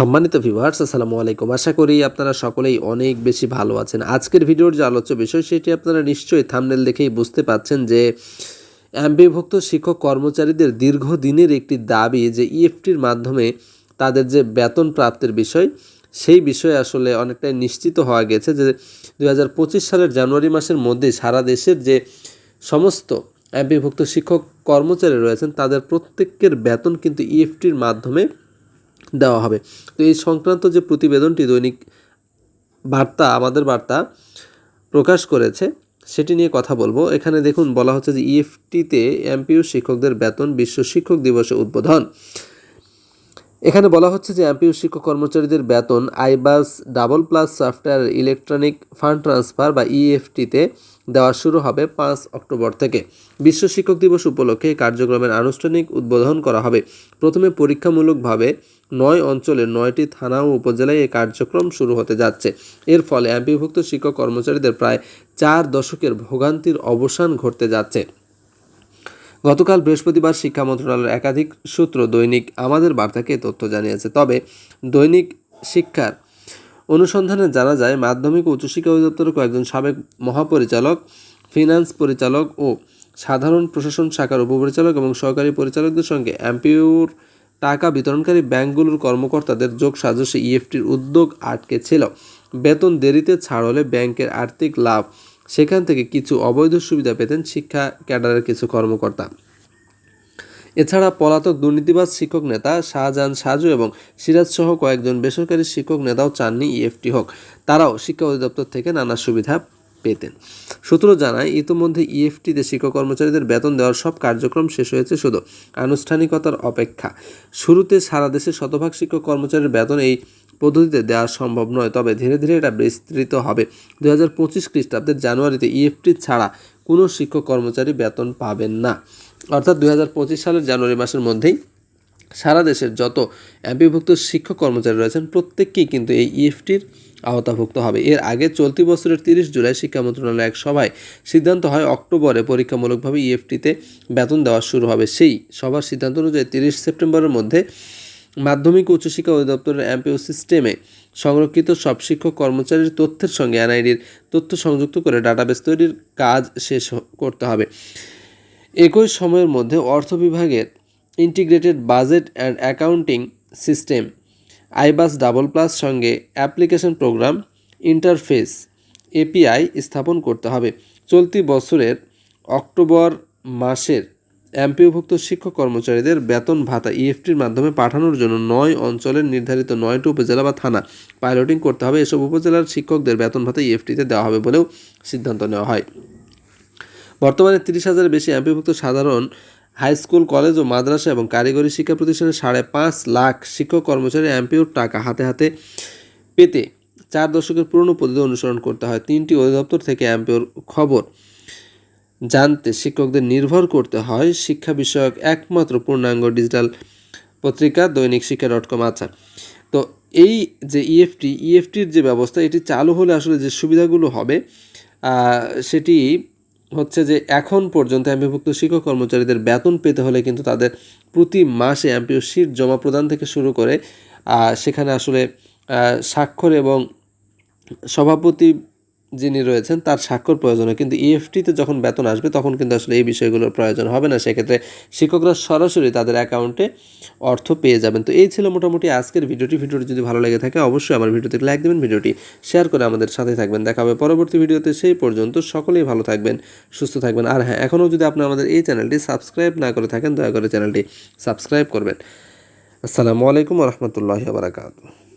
সম্মানিত ভিউয়ার্স আসসালামু আলাইকুম। আশা করি আপনারা সকলেই অনেক বেশি ভালো আছেন। আজকের ভিডিওর যে আলোচ্য বিষয়, সেটি আপনারা নিশ্চয়ই থামনেল দেখেই বুঝতে পাচ্ছেন যে এমবিভুক্ত শিক্ষক কর্মচারীদের দীর্ঘদিনের একটি দাবি যে ইএফটির মাধ্যমে তাদের যে বেতন প্রাপ্তির বিষয়, সেই বিষয়ে আসলে অনেকটাই নিশ্চিত হওয়া গেছে যে দু হাজার পঁচিশ সালের জানুয়ারি মাসের মধ্যে সারা দেশের যে সমস্ত এমপিভুক্ত শিক্ষক কর্মচারী রয়েছেন, তাদের প্রত্যেকের বেতন কিন্তু ইএফটির মাধ্যমে দেওয়া হবে। তো এই সংক্রান্ত যে প্রতিবেদনটি দৈনিক বার্তা, আমাদের বার্তা প্রকাশ করেছে, সেটি নিয়ে কথা বলব। এখানে দেখুন, বলা হচ্ছে যে ইএফটিতে এমপিও শিক্ষকদের বেতন বিশ্ব শিক্ষক দিবসে উদ্বোধন। এখানে বলা হচ্ছে যে এমপিইউ শিক্ষক কর্মচারীদের বেতন, iBAS, double plus software, electronic fund transfer বা ইএফটিতে দেওয়া শুরু হবে পাঁচ অক্টোবর থেকে। বিশ্ব শিক্ষক দিবস উপলক্ষে কার্যক্রমের আনুষ্ঠানিক উদ্বোধন করা হবে। প্রথমে পরীক্ষামূলকভাবে নয় অঞ্চলের নয়টি থানা ও উপজেলায় এই কার্যক্রম শুরু হতে যাচ্ছে। এর ফলে এমপিভুক্ত শিক্ষক কর্মচারীদের প্রায় চার দশকের ভোগান্তির অবসান ঘটতে যাচ্ছে। গতকাল বৃহস্পতিবার শিক্ষা মন্ত্রণালয়ের একাধিক সূত্র দৈনিক আমাদের বার্তাকে তথ্য জানিয়েছে। তবে দৈনিক শিক্ষার অনুসন্ধানে জানা যায়, মাধ্যমিক ও উচ্চশিক্ষা অধিদপ্তরের কয়েকজন সাবেক মহাপরিচালক, ফিনান্স পরিচালক ও সাধারণ প্রশাসন শাখার উপপরিচালক এবং সহকারী পরিচালকদের সঙ্গে এমপিউর টাকা বিতরণকারী ব্যাংকগুলোর কর্মকর্তাদের যোগ সাজসে ইএফটির উদ্যোগ আটকে ছিল বেতন দেরিতে ছাড় হলে ব্যাংকের আর্থিক লাভ সেখান থেকে কিছু অবৈধ সুবিধা পেতেন শিক্ষা ক্যাডারের কিছু কর্মকর্তা। এছাড়া পলাতক দুর্নীতিবাজ শিক্ষক নেতা শাহজাহান সাজু এবং সিরাজ সহ কয়েকজন বেসরকারি শিক্ষক নেতাও চাননি ইএফটি হোক। তারাও শিক্ষা অধিদপ্তর থেকে নানা সুবিধা পেতেন। সূত্র জানায়, ইতিমধ্যে ইএফটিতে শিক্ষক কর্মচারীদের বেতন দেওয়ার সব কার্যক্রম শেষ হয়েছে শুধু আনুষ্ঠানিকতার অপেক্ষা। শুরুতে সারা দেশে শতভাগ শিক্ষক কর্মচারীর বেতন এই পদ্ধতিতে দেওয়া সম্ভব নয়, তবে ধীরে ধীরে এটা বিস্তৃত হবে। দু হাজার পঁচিশ খ্রিস্টাব্দের জানুয়ারিতে ইএফটি ছাড়া কোনো শিক্ষক কর্মচারী বেতন পাবেন না। অর্থাৎ দু হাজার পঁচিশ সালের জানুয়ারি মাসের মধ্যেই সারা দেশের যত এমপিভুক্ত শিক্ষক কর্মচারী রয়েছেন, প্রত্যেককেই কিন্তু এই ইএফটির আওতাভুক্ত হবে। এর আগে চলতি বছরের তিরিশ জুলাই শিক্ষা মন্ত্রণালয়ের এক সভায় সিদ্ধান্ত হয়, অক্টোবরে পরীক্ষামূলকভাবে ইএফটিতে বেতন দেওয়া শুরু হবে। সেই সভার সিদ্ধান্ত অনুযায়ী তিরিশ সেপ্টেম্বরের মধ্যে মাধ্যমিক উচ্চশিক্ষা অধিদপ্তরের এমপিও সিস্টেমে সংরক্ষিত সব শিক্ষক কর্মচারীর তথ্যের সঙ্গে এনআইডির তথ্য সংযুক্ত করে ডাটাবেস তৈরির কাজ শেষ করতে হবে। একই সময়ের মধ্যে অর্থ বিভাগের integrated budget and accounting system, iBAS double plus সঙ্গে অ্যাপ্লিকেশন প্রোগ্রাম, ইন্টারফেস এপিআই স্থাপন করতে হবে। চলতি বছরের অক্টোবর মাসের এমপিওভুক্ত শিক্ষক কর্মচারীদের বেতন ভাতা ইএফটির মাধ্যমে পাঠানোর জন্য নয় অঞ্চলের নির্ধারিত নয়টি উপজেলা বা থানা পাইলটিং করতে হবে। এসব উপজেলার শিক্ষকদের বেতন ভাতা ইএফটিতে দেওয়া হবে বলেও সিদ্ধান্ত নেওয়া হয়। বর্তমানে তিরিশ হাজারের বেশি এমপিভুক্ত সাধারণ হাই স্কুল, কলেজ ও মাদ্রাসা এবং কারিগরি শিক্ষা প্রতিষ্ঠানের সাড়ে পাঁচ লাখ শিক্ষক কর্মচারী এমপিওর টাকা হাতে হাতে পেতে চার দশকের পুরনো পদ্ধতি অনুসরণ করতে হয়। তিনটি অধিদপ্তর থেকে এমপিওর খবর জানতে শিক্ষকদের নির্ভর করতে হয় শিক্ষা বিষয়ক একমাত্র পূর্ণাঙ্গ ডিজিটাল পত্রিকা দৈনিক শিক্ষা ডট কম। আচ্ছা তো এই যে ইএফটি ইএফটির যে ব্যবস্থা, এটি চালু হলে আসলে যে সুবিধাগুলো হবে সেটি হচ্ছে যে এখন পর্যন্ত এমপিভুক্ত শিক্ষক কর্মচারীদের বেতন পেতে হলে কিন্তু তাদের প্রতি মাসে এমপিও সিট জমা প্রদান থেকে শুরু করে সেখানে আসলে স্বাক্ষর এবং সভাপতি যিনি রয়েছেন, তার স্বাক্ষর প্রয়োজন হয় কিন্তু ইএফটিতে যখন বেতন আসবে, তখন কিন্তু আসলে এই বিষয়গুলোর প্রয়োজন হবে না। সেক্ষেত্রে শিক্ষকরা সরাসরি তাদের অ্যাকাউন্টে অর্থ পেয়ে যাবেন। তো এই ছিল মোটামুটি আজকের ভিডিওটি। ভিডিওটি যদি ভালো লেগে থাকে, অবশ্যই আমার ভিডিওতে লাইক দেবেন, ভিডিওটি শেয়ার করে আমাদের সাথে থাকবেন। দেখা হবে পরবর্তী ভিডিওতে। সেই পর্যন্ত সকলেই ভালো থাকবেন, সুস্থ থাকবেন। আর হ্যাঁ এখনও যদি আপনি আমাদের এই চ্যানেলটি সাবস্ক্রাইব না করে থাকেন, দয়া করে চ্যানেলটি সাবস্ক্রাইব করবেন। আসসালামু আলাইকুম রহমতুল্লাহ বারাকাতু